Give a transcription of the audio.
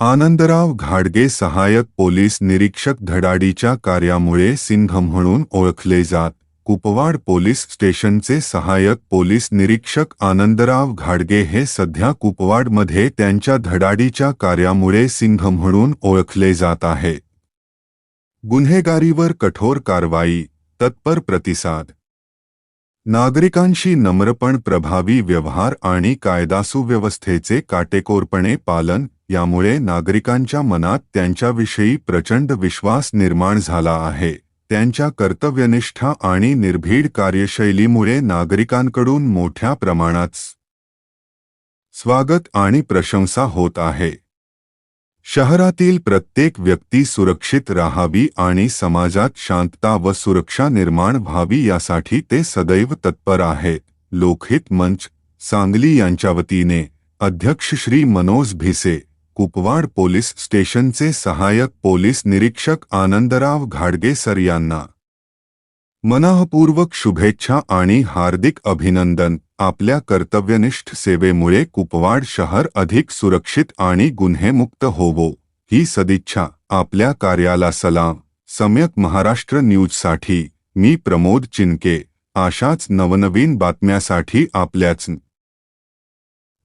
आनंदराव घाडगे सहायक पोलीस निरीक्षक धडाडीच्या कार्यामुळे सिंह म्हणून ओळखले जात. कुपवाड पोलीस स्टेशनचे सहायक पोलीस निरीक्षक आनंदराव घाडगे हे सध्या कुपवाडमध्ये त्यांच्या धडाडीच्या कार्यामुळे सिंह म्हणून ओळखले जात आहे. गुन्हेगारीवर कठोर कारवाई तत्पर प्रतिसाद. नागरिकांशी नम्रपण प्रभावी व्यवहार आणि कायदा सुव्यवस्थेचे काटेकोरपणे पालन यामुळे नागरिकांच्या मनात त्यांच्याविषयी प्रचंड विश्वास निर्माण झाला आहे. त्यांच्या कर्तव्यनिष्ठा आणि निर्भीड कार्यशैलीमुळे नागरिकांकडून मोठ्या प्रमाणात स्वागत आणि प्रशंसा होत आहे. शहरातील प्रत्येक व्यक्ती सुरक्षित राहावी आणि समाजात शांतता व सुरक्षा निर्माण व्हावी यासाठी ते सदैव तत्पर आहेत लोकहित मंच सांगली यांच्या वतीने अध्यक्ष श्री मनोज भिसे कुपवाड पोलीस स्टेशनचे सहाय्यक पोलीस निरीक्षक आनंदराव घाडगे सर यांना. मनःपूर्वक शुभेच्छा आणि हार्दिक अभिनंदन. आपल्या कर्तव्यनिष्ठ सेवेमुळे कुपवाड शहर अधिक सुरक्षित आणि गुन्हेमुक्त होवो. ही सदिच्छा. आपल्या कार्याला सलाम. सम्यक महाराष्ट्र न्यूजसाठी मी प्रमोद चिनके. अशाच नवनवीन बातम्यासाठी आपल्याच